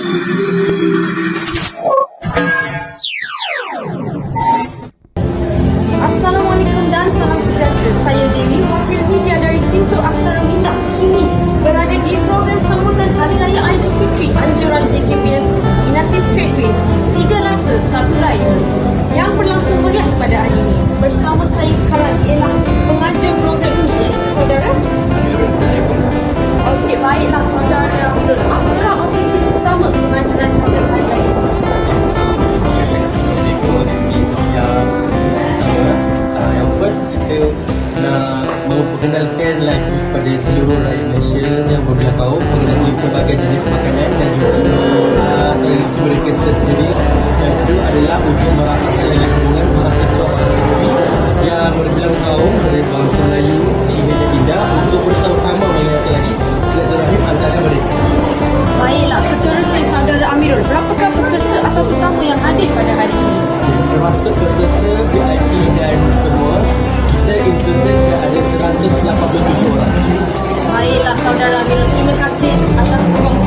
Assalamualaikum dan salam sejahtera. Saya Dewi, wakil media dari Sintu Aksara Minda. Kini berada di program sambutan Hari Raya Aidilfitri anjuran JKBS Inasi Straight Ways. Tiga rasa, satu raya. Yang berlangsung meriah pada hari ini. Bersama saya memperkenalkan lagi kepada seluruh rakyat Malaysia yang berbelah kaum mengenai pelbagai jenis makanan dan juga uh, tradisi mereka sendiri. Yang kedua adalah untuk merapatkan lagi किस लाखों पे कुछ हो रहा है हमारे लाखों डर आगे रस्ते में काटते